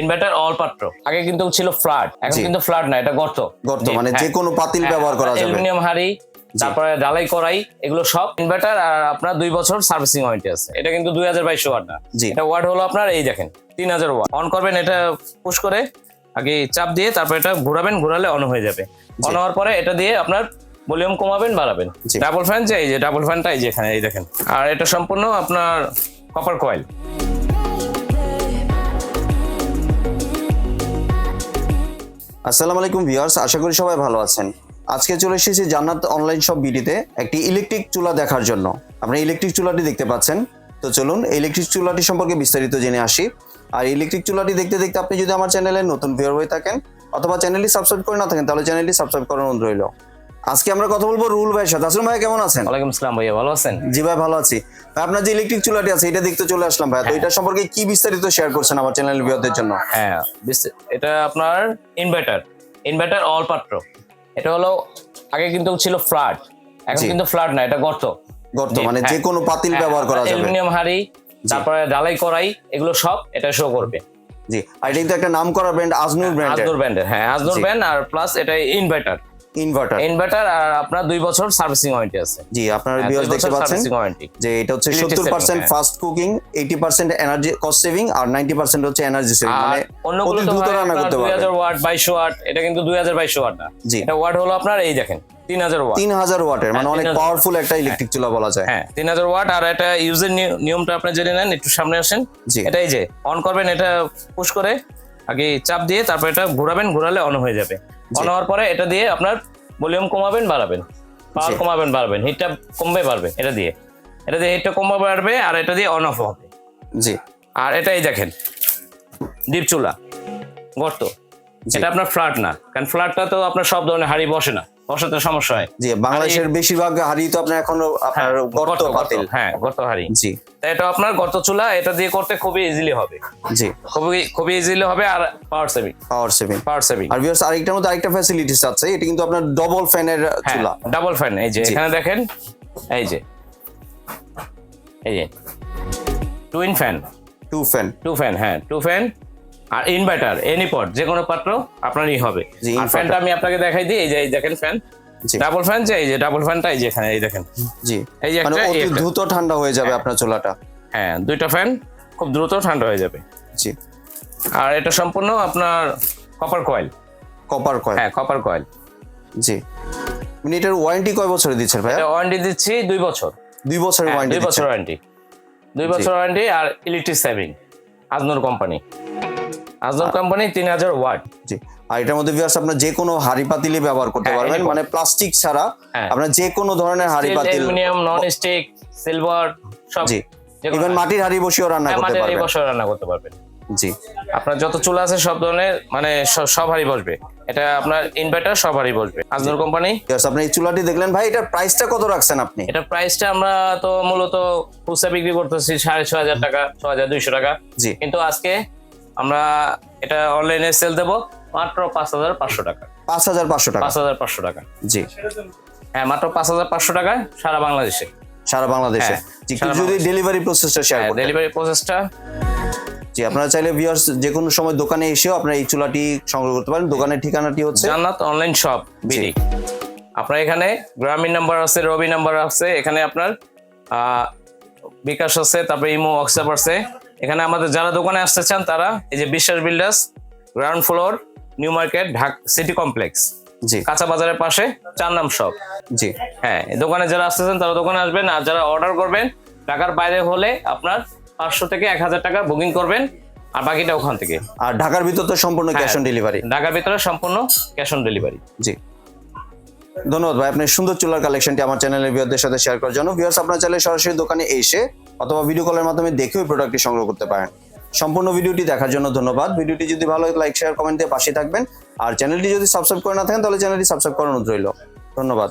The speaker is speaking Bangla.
ইনভার্টার অল পাত্র আগে কিন্তু ছিল ফ্ল্যাট এখন কিন্তু ফ্ল্যাট না এটা গর্ত। গর্ত মানে হ্যাঁ। যে কোনো পাতিল ব্যবহার করা যাবে। অ্যালুমিনিয়াম হাড়ি তারপরে ডালাই করাই এগুলো সব ইনভার্টার আর আপনার দুই বছর সার্ভিসিং ওয়ারেন্টি আছে। এটা কিন্তু দুই হাজার বাইশশো ওয়াট না। এটা ওয়াট হলো আপনার এই দেখেন তিন হাজার ওয়াট অন করবেন এটা পুশ করে আগে চাপ দিয়ে তারপর এটা ঘোরাবেন ঘোরালে অন হয়ে যাবে। অন হওয়ার পরে এটা দিয়ে আপনার ভলিউম কমাবেন বাড়াবেন। ডাবল ফ্যান যে এই যে ডাবল ফ্যানটা এই যে এখানে এই দেখেন। আর এটা সম্পূর্ণ আপনার কপার কয়েল আসসালামু আলাইকুম ভিউয়ার্স, আশা করি সবাই ভালো আছেন। আজকে চলে এসেছি জান্নাত অনলাইন শপ বিডিতে একটি ইলেকট্রিক চুলা দেখার জন্য। আপনি ইলেকট্রিক চুলাটি দেখতে পাচ্ছেন। তো চলুন ইলেকট্রিক চুলাটি সম্পর্কে বিস্তারিত জেনে আসি। আর ইলেকট্রিক চুলাটি দেখতে দেখতে আপনি যদি আমার চ্যানেলে নতুন ভিউয়ার হয়ে থাকেন, অথবা চ্যানেলটি সাবস্ক্রাইব করে না থাকেন, তাহলে চ্যানেলটি সাবস্ক্রাইব করার অনুরোধ রইল। আজকে আমরা কথা বলব রুল ভাইয়ের সাথে। আসলে ভাই কেমন আছেন? ওয়ালাইকুম আসসালাম ভাইয়া ভালো আছেন? জি ভাই ভালো আছি। ভাই আপনার যে ইলেকট্রিক চুলাটি আছে এটা দেখতে চলে আসলাম ভাই। তো এটা সম্পর্কে কি বিস্তারিত শেয়ার করছেন আমার চ্যানেল ভিউয়ারদের জন্য? হ্যাঁ এটা আপনার ইনভার্টার ইনভার্টার অল পাত্র এটা হলো আগে কিন্তু ছিল ফ্ল্যাট এখন কিন্তু ফ্ল্যাট না এটা গর্ত। গর্ত মানে হ্যাঁ। যে কোনো পাতিল ব্যবহার করা যাবে। অ্যালুমিনিয়াম হাড়ি তারপরে ডালাই করাই এগুলো সব এটা শো করবে। জি আর এটা কিন্তু একটা নাম করা ব্র্যান্ড আজনুর ব্র্যান্ডের আজনুর ব্র্যান্ডের হ্যাঁ আজনুর। ব্র্যান্ড আর প্লাস এটা ইনভার্টার ইনভার্টার ইনভার্টার আর আপনার দুই বছর সার্ভিসিং ওয়ারেন্টি আছে। জি আপনার হ্যাঁ, ভিউয়ার্স দুই দেখতে পাচ্ছেন। যে এটা হচ্ছে Electric সত্তর saving, পার্সেন্ট হ্যাঁ। Fast cooking eighty percent energy cost saving আর নাইনটি পার্সেন্ট হচ্ছে এনার্জি সেভিং মানে অতি দ্রুত রান্না করতে পারবে হাজার ওয়াট বাইশশো ওয়াট এটা কিন্তু দুই হাজার বাইশশো ওয়াট না। এটা ওয়াট হলো আপনার এই দেখেন তিন হাজার ওয়াট। তিন হাজার ওয়াটের মানে হ্যাঁ, অনেক পাওয়ারফুল একটা ইলেকট্রিক চুলা বলা যায়। হ্যাঁ তিন হাজার ওয়াট আর এটা ইউজের নিয়মটা আপনি জেনে নেন একটু সামনে আসেন। জি। এটা এই যে অন করবেন এটা পুশ করে আগে চাপ দিয়ে তারপর এটা ঘোরাবেন ঘোরালে অন হয়ে যাবে। অন হওয়ার পরে এটা দিয়ে আপনার ভলিউম কমাবেন বাড়াবেন। পাওয়ার কমাবেন বাড়বেন। হিটটা কমবে বাড়বে এটা দিয়ে। এটা দিয়ে হিটটা কমবে বাড়বে আর এটা দিয়ে অন অফ হবে। জি। আর এটাই দেখেন ডিপ চুলা গর্ত। এটা আপনার ফ্ল্যাট না কারণ ফ্ল্যাটটা তো আপনার সব ধরনের হাড়ি বসে না বসাতে সমস্যা হয়। জি বাংলাদেশের বেশিরভাগ হাড়ি তো আপনার এখনও আপনার গর্ত পাতিল। হ্যাঁ গর্ত হাড়ি। জি। এটা আপনার গর্ত চুলা এটা দিয়ে করতে খুবই ইজিলি হবে। জি। খুবই খুবই ইজিলি হবে আর power saving power saving power saving আর ভিউয়ার্স আরেকটার মধ্যে আরেকটা ফ্যাসিলিটিস আছে এটা কিন্তু আপনার ডবল ফ্যানের চুলা। ডাবল ফ্যান এই যে। এখানে দেখেন এই যে এই যে twin fan two fan two fan হ্যাঁ টু ফ্যান আর ইনভার্টার এনি পট যে কোনো পাত্র আপনারই হবে। আর ফ্যানটা আমি আপনাকে দেখাই দিই এই যে এই দেখেন ফ্যান ডাবল ফ্যান এই যে ডাবল ফ্যানটা এই যে এখানে এই দেখেন। জি। এই যে মানে একটা, অতি দ্রুত ঠান্ডা হয়ে যাবে আপনার চুলাটা। হ্যাঁ দুইটা ফ্যান খুব দ্রুত ঠান্ডা হয়ে যাবে। জি। আর এটা সম্পূর্ণ আপনার কপার কয়েল কপার কয়েল হ্যাঁ কপার কয়েল জি। মানে এটার ওয়ারেন্টি কয় বছর দিচ্ছেন ভাই এটা ওয়ারেন্টি দিচ্ছি দুই বছর। দুই বছরের হ্যাঁ, ওয়ারেন্টি দুই বছর ওয়ারেন্টি দুই বছর ওয়ারেন্টি আর ইলেকট্রিক সেভিং আজনুর কোম্পানি আজনুর কোম্পানি তিন হাজার ওয়াট জি। আর এটার মধ্যে ভিউয়ার্স আপনার যে কোনো হাড়ি পাতিলে ব্যবহার করতে হ্যাঁ, পারবেন। মানে প্লাস্টিক ছাড়া হ্যাঁ। আপনার যে কোনো ধরনের হাড়ি পাতিল অ্যালুমিনিয়াম নন স্টিক সিলভার সব জি। ইভেন মাটির হাড়ি বসিয়েও রান্না হ্যাঁ, করতে মাটির এই পারবেন। রান্না করতে পারবেন। জি। আপনার যত চুলা আছে সব ধরনের মানে সব হাড়ি বসবে। এটা আপনার ইনভার্টার সব হাড়ি বসবে। আজনুর কোম্পানি আপনি এই চুলাটি দেখলেন। ভাই এটার প্রাইসটা কত রাখছেন আপনি? এটা প্রাইসটা আমরা তো মূলত খুচরা বিক্রি করতেছি সাড়ে ছ হাজার টাকা ছ হাজার দুইশো টাকা। জি। কিন্তু আজকে আমরা এটা অনলাইনে সেল দেবো মাত্র পাঁচ হাজার পাঁচশো টাকা। পাঁচ হাজার পাঁচশো টাকা। পাঁচ হাজার পাঁচশো টাকা। জি। হ্যাঁ মাত্র পাঁচ হাজার পাঁচশো টাকা সারা বাংলাদেশে। সারা বাংলাদেশে। হ্যাঁ, যদি ডেলিভারি প্রসেসটা শেয়ার ডেলিভারি প্রসেসটা জি আপনারা চাইলে ভিউয়ার্স যে কোনো সময় দোকানে এসেও আপনারা এই চুলাটি সংগ্রহ করতে পারেন। দোকানের ঠিকানাটি হচ্ছে জান্নাত অনলাইন শপ বিডি আপনার এখানে গ্রামীণ নাম্বার আছে রবি নাম্বার আছে এখানে আপনার আহ, বিকাশ আছে তারপরে ইমো হোয়াটসঅ্যাপ আছে। এখানে আমাদের যারা দোকানে আসতে চান তারা এই যে Biswas builders ground floor new market Dhaka city complex. জি। কাঁচা বাজারের পাশে চার নাম শপ। জি। হ্যাঁ দোকানে যারা আসতেছেন তারা দোকানে আসবেন আর যারা অর্ডার করবেন ঢাকার বাইরে হলে আপনার পাঁচশো থেকে এক হাজার টাকা বুকিং করবেন আর বাকিটা ওখান থেকে। আর ঢাকার ভিতর তো সম্পূর্ণ। ক্যাশ অন ডেলিভারি ঢাকার ভিতরে সম্পূর্ণ ক্যাশ অন ডেলিভারি জি। ধন্যবাদ ভাই আপনার সুন্দর চুলার কালেকশনটি আমার চ্যানেলের ভিউয়ারদের সাথে শেয়ার করার জন্য। ভিউয়ার্স আপনার চাইলে সরাসরি দোকানে এসে অথবা ভিডিও কলের মাধ্যমে দেখেও প্রোডাক্টটি সংগ্রহ করতে পারেন। সম্পূর্ণ ভিডিওটি দেখার জন্য ধন্যবাদ। ভিডিওটি যদি ভালো লাইক শেয়ার কমেন্ট দিয়ে পাশে থাকবেন। আর চ্যানেলটি যদি সাবস্ক্রাইব করে না থাকেন, তাহলে চ্যানেলটি সাবস্ক্রাইব করানো রইল। ধন্যবাদ।